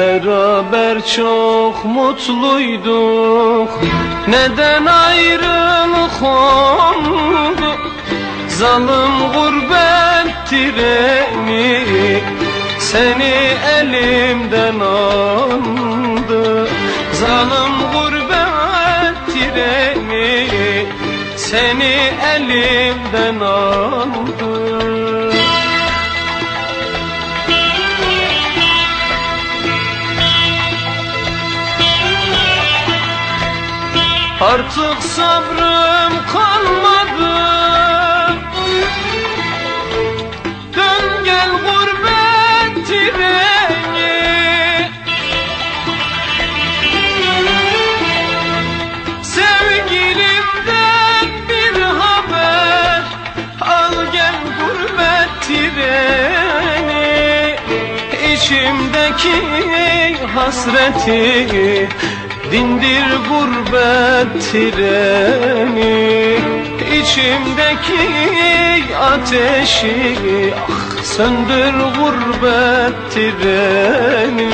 Beraber çok mutluyduk. Neden ayrılık oldu? Zalim gurbet treni Seni elimden aldı. Zalim gurbet treni Seni elimden aldı Artık sabrım kalmadı. Dön gel gurbet treni Sevgilimden bir haber. Al gel gurbet treni İçimdeki hasreti Dindir gurbet treni İçimdeki ateşi ah, Söndür gurbet treni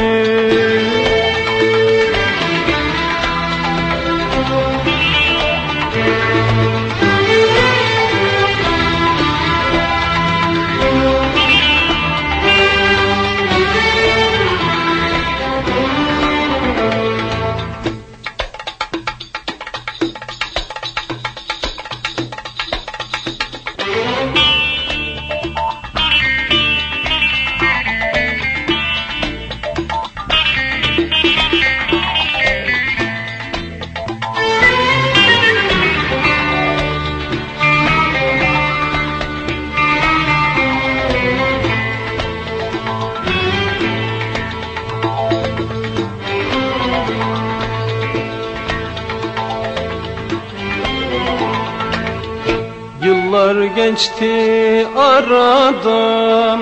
Yıllar geçti aradan.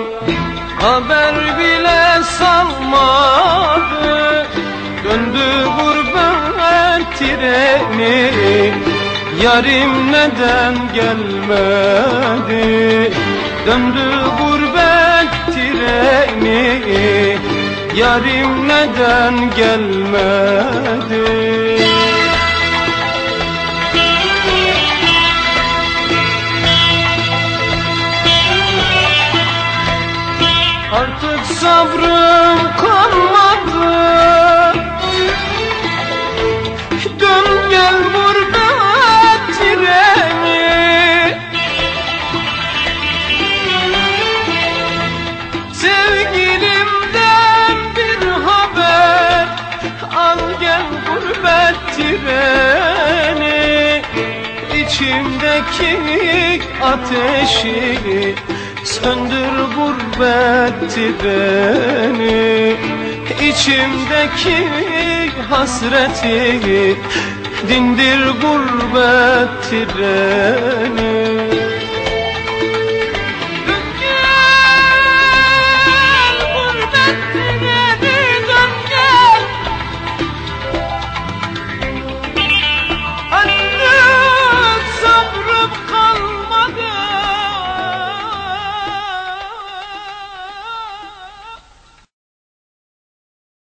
Haber bile salmadı. Döndü gurbet treni. Yarim neden gelmedi? Döndü gurbet treni. Yarim neden gelmedi Artık sabrım kalmadı. Dön gel gurbet treni. Sevgilimden bir haber. Al gel gurbet treni. İçimdeki ateşi Söndür gurbet treni İçimdeki hasreti Dindir gurbet treni